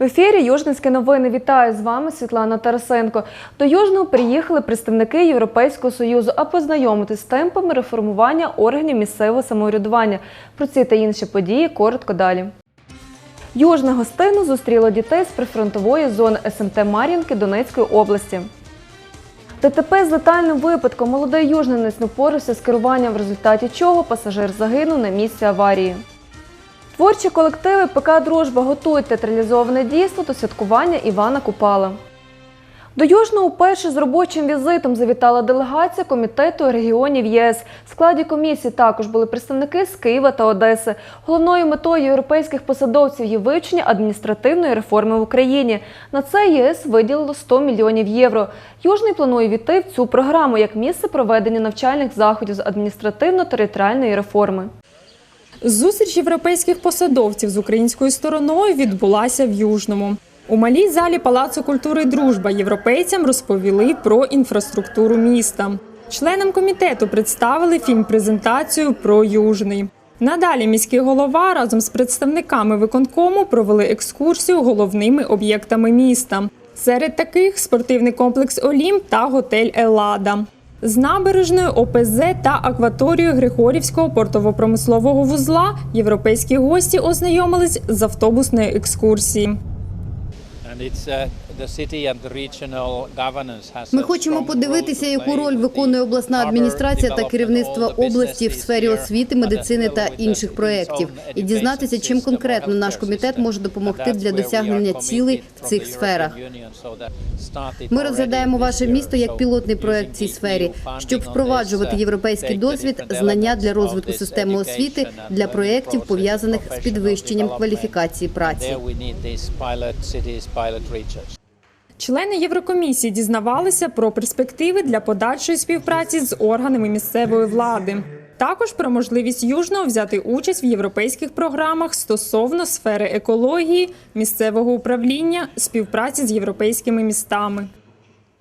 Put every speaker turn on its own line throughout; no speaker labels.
В ефірі Южницькі новини. Вітаю з вами Світлана Тарасенко. До Южного приїхали представники Європейського союзу, а познайомитись з темпами реформування органів місцевого самоврядування. Про ці та інші події коротко далі. Южне гостину зустріло дітей з прифронтової зони СМТ Мар'їнки Донецької області. ДТП з летальним випадком молодий южненець не впорався з керуванням, в результаті чого пасажир загинув на місці аварії. Творчі колективи ПК Дружба готують театралізоване дійство до святкування Івана Купала. До Южного вперше з робочим візитом завітала делегація комітету регіонів ЄС. В складі комісії також були представники з Києва та Одеси. Головною метою європейських посадовців є вивчення адміністративної реформи в Україні. На це єС виділило 100 мільйонів євро. Южний планує війти в цю програму як місце проведення навчальних заходів з адміністративно-територіальної реформи.
Зустріч європейських посадовців з українською стороною відбулася в Южному. У малій залі Палацу культури Дружба європейцям розповіли про інфраструктуру міста. Членам комітету представили фільм-презентацію про Южний. Надалі міський голова разом з представниками виконкому провели екскурсію головними об'єктами міста. Серед таких спортивний комплекс Олімп та готель Елада. З набережною ОПЗ та акваторією Григорівського портово-промислового вузла європейські гості ознайомились з автобусної екскурсії.
Ми
a
хочемо подивитися, яку роль виконує обласна адміністрація та керівництво області в сфері освіти, медицини та інших проєктів, і дізнатися, чим конкретно наш комітет може допомогти для досягнення цілей в цих сферах. Ми розглядаємо ваше місто як пілотний проект в цій сфері, щоб впроваджувати
uh,
європейський досвід, знання для розвитку системи освіти для проєктів, пов'язаних з підвищенням кваліфікації праці
There we need these pilot cities, pilot regions.
Члени Єврокомісії дізнавалися про перспективи для подальшої співпраці з органами місцевої влади. Також про можливість Южного взяти участь в європейських програмах стосовно сфери екології, місцевого управління, співпраці з європейськими містами.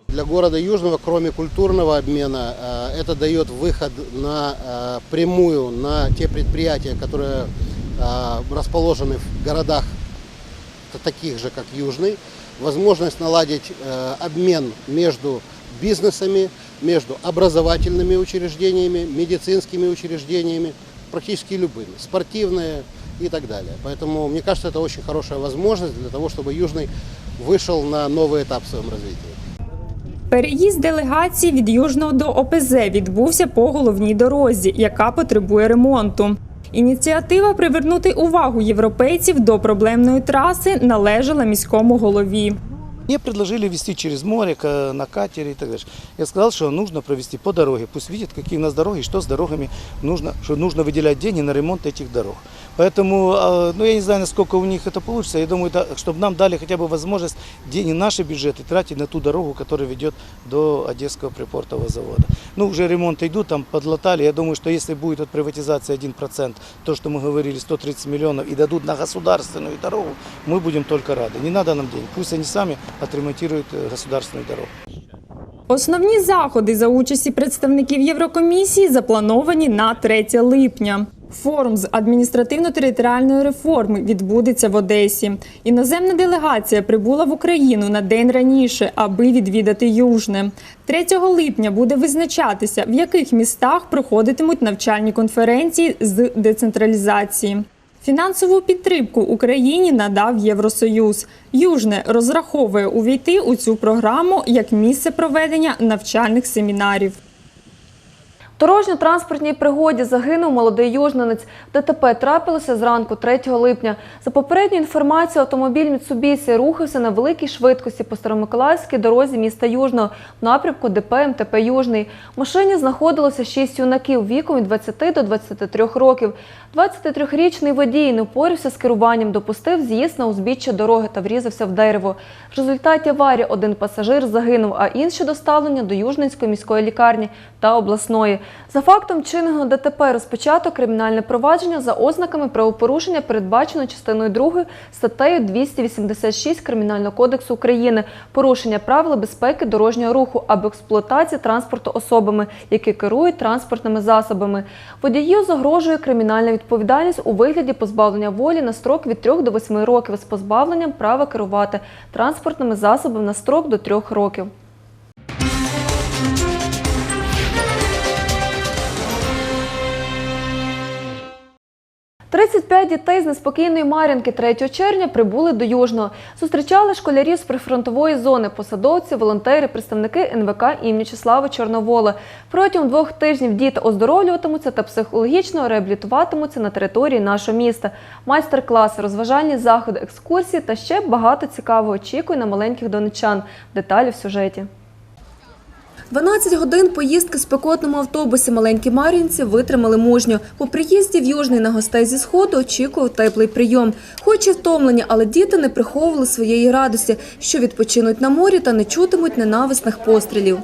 Для города Южного, кроме культурного обмена, э, это дает выход на э, прямую на те предприятия, которые э, расположены в городах т- таких же, как Южный, возможность наладить э, обмен между бизнесами, между образовательными учреждениями, медицинскими учреждениями, практически любыми, спортивные и так далее. Поэтому, мне кажется, это очень хорошая возможность для того, чтобы Южный вышел на новый этап в своем развитии.
Переїзд делегації від Южного до ОПЗ відбувся по головній дорозі, яка потребує ремонту. Ініціатива привернути увагу європейців до проблемної траси належала міському голові.
Мне предложили вести через море, к- на катере и так далее. Я сказал, что нужно провести по дороге. Пусть видят, какие у нас дороги, и что с дорогами нужно, что нужно выделять деньги на ремонт этих дорог. Поэтому, э, ну я не знаю, насколько у них это получится. Я думаю, да, чтобы нам дали хотя бы возможность деньги, наши бюджеты тратить на ту дорогу, которая ведет до Одесского припортового завода. Ну, уже ремонты идут, там подлатали. Я думаю, что если будет от приватизации 1%, то, что мы говорили, 130 миллионов, и дадут на государственную дорогу, мы будем только рады. Не надо нам денег. Пусть они сами отремонтируют э, государственную дорогу.
Основні заходи за участі представників Єврокомісії заплановані на 3 липня. Форум з адміністративно-територіальної реформи відбудеться в Одесі. Іноземна делегація прибула в Україну на день раніше, аби відвідати Южне. 3 липня буде визначатися, в яких містах проходитимуть навчальні конференції з децентралізації. Фінансову підтримку Україні надав Євросоюз. Южне розраховує увійти у цю програму як місце проведення навчальних семінарів.
Дорожньо-транспортній пригоді загинув молодий южненець. ДТП трапилося зранку 3 липня. За попередньою інформацією, автомобіль Mitsubishi рухався на великій швидкості по Старомиколаївській дорозі міста Южного в напрямку ДП МТП Южний. В машині знаходилося шість юнаків віком від 20 до 23 років. 23-річний водій не впорався з керуванням, допустив з'їзд на узбіччя дороги та врізався в дерево. В результаті аварії один пасажир загинув, а інші доставлені до Южненської міської лікарні. Та обласної. За фактом чинного ДТП розпочато кримінальне провадження за ознаками правопорушення, передбачено частиною 2 статтею 286 Кримінального кодексу України, порушення правил безпеки дорожнього руху або експлуатації транспорту особами, які керують транспортними засобами. Водію загрожує кримінальна відповідальність у вигляді позбавлення волі на строк від 3 до 8 років з позбавленням права керувати транспортними засобами на строк до 3 років. «35 дітей з неспокійної Мар'їнки 3 червня прибули до Южного. Зустрічали школярів з прифронтової зони, посадовці, волонтери, представники НВК імені Числава Чорновола. Протягом двох тижнів діти оздоровлюватимуться та психологічно реабілітуватимуться на території нашого міста. Майстер-класи, розважальні заходи, екскурсії та ще багато цікавого очікує на маленьких донечан. Деталі в сюжеті. 12 годин поїздки в спекотному автобусі маленькі мар'їнці витримали мужньо. По приїзді в Южний на гостей зі сходу очікував теплий прийом. Хоч і втомлені, але діти не приховували своєї радості, що відпочинуть на морі та не чутимуть ненависних пострілів.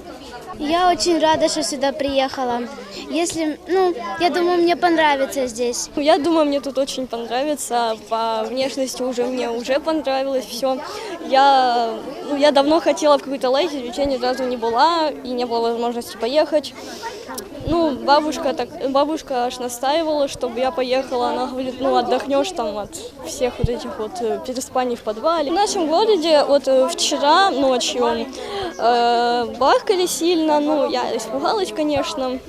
Я очень рада, что сюда приехала. Если, ну, я думаю, мне понравится здесь.
Я думаю, мне тут очень понравится. По внешности уже мне уже понравилось все. Я, ну, я давно хотела в какой-то лагерь, я ни разу не была и не было возможности поехать. Ну, бабушка так, бабушка аж настаивала, чтобы я поехала. Она говорит, ну отдохнешь там от всех вот этих вот э, переспаний в подвале. В нашем городе вот э, вчера ночью э, бахкали сильно, ну я испугалась, конечно.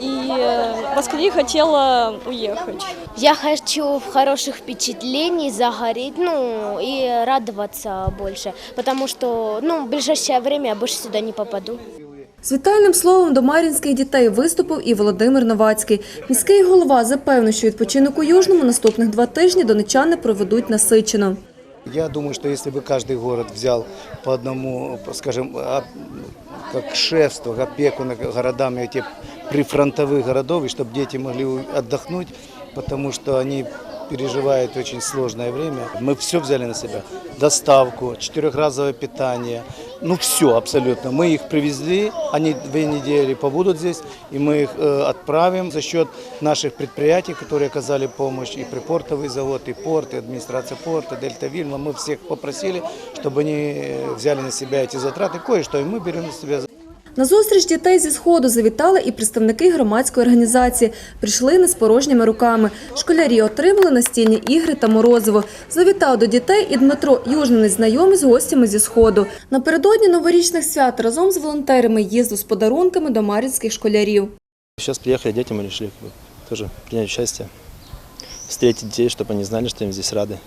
И э, поскорее хотела уехать.
Я хочу хороших впечатлений, загореть, ну, и радоваться больше, потому что, ну, в ближайшее время я больше сюда не попаду.
З вітальним словом до мар'їнських дітей виступив і Володимир Новацький. Міський голова запевнив, що відпочинок у Южному наступних два тижні донечани проведуть насичено.
Я думаю, что если бы каждый город взял по одному, скажем, а, как шефство, опеку над городами этих прифронтовых городов, и чтобы дети могли у- отдохнуть, потому что они переживают очень сложное время. Мы все взяли на себя. Доставку, четырехразовое питание, ну все абсолютно. Мы их привезли, они две недели побудут здесь, и мы их э, отправим за счет наших предприятий, которые оказали помощь, и припортовый завод, и порт, и администрация порта, Дельта Вильма. Мы всех попросили, чтобы они э, взяли на себя эти затраты. Кое-что и мы берем на себя
На зустріч дітей зі сходу завітали і представники громадської організації. Прийшли не з порожніми руками. Школярі отримали настільні ігри та морозиво. Завітав до дітей і Дмитро Южненець, знайомий з гостями зі сходу. Напередодні новорічних свят разом з волонтерами їздив з подарунками до мар'їнських школярів.
Сейчас приехали дети, мы решили как бы, тоже принять участие, встретить детей, чтобы они знали, что им здесь рады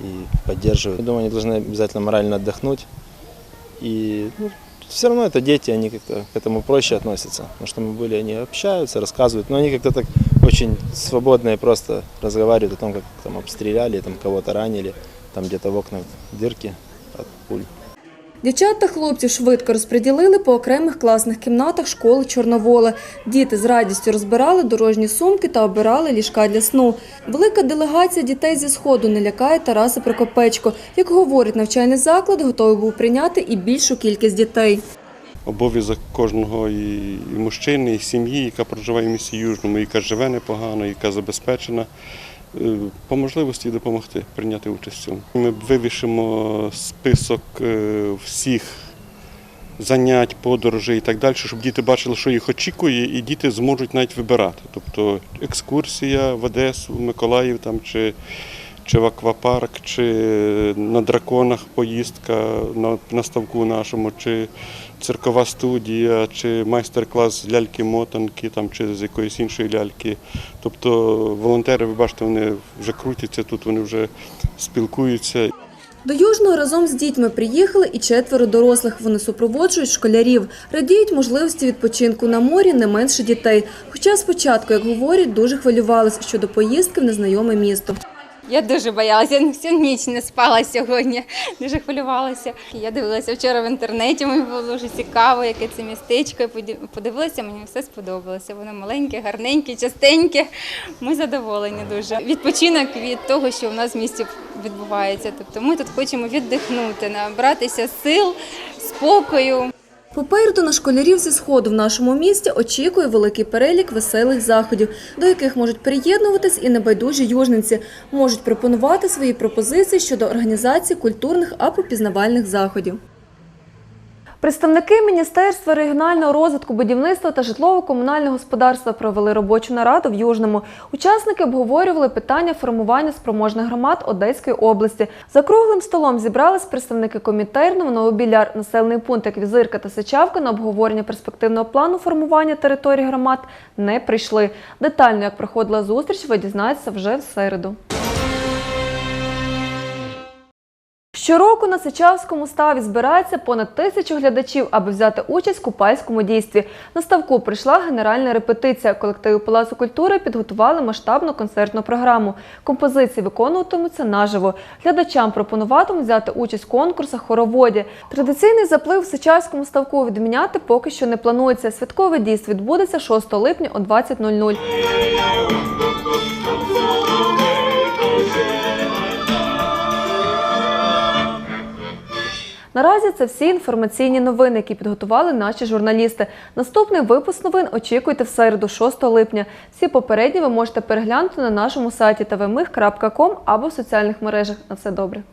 и поддерживают. Я думаю, они должны обязательно морально отдохнуть. И ну, все равно это дети, они как-то к этому проще относятся. Потому что мы были, они общаются, рассказывают, но они как-то так очень свободно и просто разговаривают о том, как там обстреляли, там кого-то ранили, там где-то в окнах дырки от пуль.
Дівчат та хлопців швидко розподілили по окремих класних кімнатах школи Чорновола. Діти з радістю розбирали дорожні сумки та обирали ліжка для сну. Велика делегація дітей зі сходу не лякає Тараса Прокопечко. Як говорить навчальний заклад, готовий був прийняти і більшу кількість дітей.
обов'язок кожного і, мужчини, і сім'ї, яка проживає в місті Южному, яка живе непогано, яка забезпечена, по можливості допомогти прийняти участь в цьому. Ми вивішимо список е, всіх занять, подорожей і так далі, щоб діти бачили, що їх очікує, і діти зможуть навіть вибирати. Тобто екскурсія в Одесу, Миколаїв там, чи, чи в аквапарк, чи на драконах поїздка на, на ставку нашому, чи циркова студія, чи майстер-клас з ляльки-мотанки, там, чи з якоїсь іншої ляльки. Тобто волонтери, ви бачите, вони вже крутяться тут, вони вже спілкуються.
До Южного разом з дітьми приїхали і четверо дорослих. Вони супроводжують школярів. Радіють можливості відпочинку на морі не менше дітей. Хоча спочатку, як говорять, дуже хвилювалися щодо поїздки в незнайоме місто.
Я дуже боялася, всю ніч не спала сьогодні, дуже хвилювалася. Я дивилася вчора в інтернеті, мені було дуже цікаво, яке це містечко. Я подивилася, мені все сподобалося. Воно маленьке, гарненьке, частеньке. Ми задоволені дуже. Відпочинок від того, що в нас в місті відбувається. Тобто ми тут хочемо віддихнути, набратися сил, спокою.
Попереду на школярів зі сходу в нашому місті очікує великий перелік веселих заходів, до яких можуть приєднуватись і небайдужі южниці, можуть пропонувати свої пропозиції щодо організації культурних або пізнавальних заходів. Представники Міністерства регіонального розвитку будівництва та житлово-комунального господарства провели робочу нараду в Южному. Учасники обговорювали питання формування спроможних громад Одеської області. За круглим столом зібрались представники Комітерного, Новобіляр, населений пункт як Візирка та Сичавка на обговорення перспективного плану формування територій громад не прийшли. Детально, як проходила зустріч, ви дізнаєтеся вже в середу. Щороку на Сичавському ставі збирається понад тисячу глядачів, аби взяти участь в купальському дійстві. На ставку прийшла генеральна репетиція. Колективи Палацу культури підготували масштабну концертну програму. Композиції виконуватимуться наживо. Глядачам пропонуватимуть взяти участь в конкурсах хороводі. Традиційний заплив в Сичавському ставку відміняти поки що не планується. Святкове дійство відбудеться 6 липня о 20.00. Наразі це всі інформаційні новини, які підготували наші журналісти. Наступний випуск новин очікуйте в середу, 6 липня. Всі попередні ви можете переглянути на нашому сайті tvmih.com або в соціальних мережах. На все добре.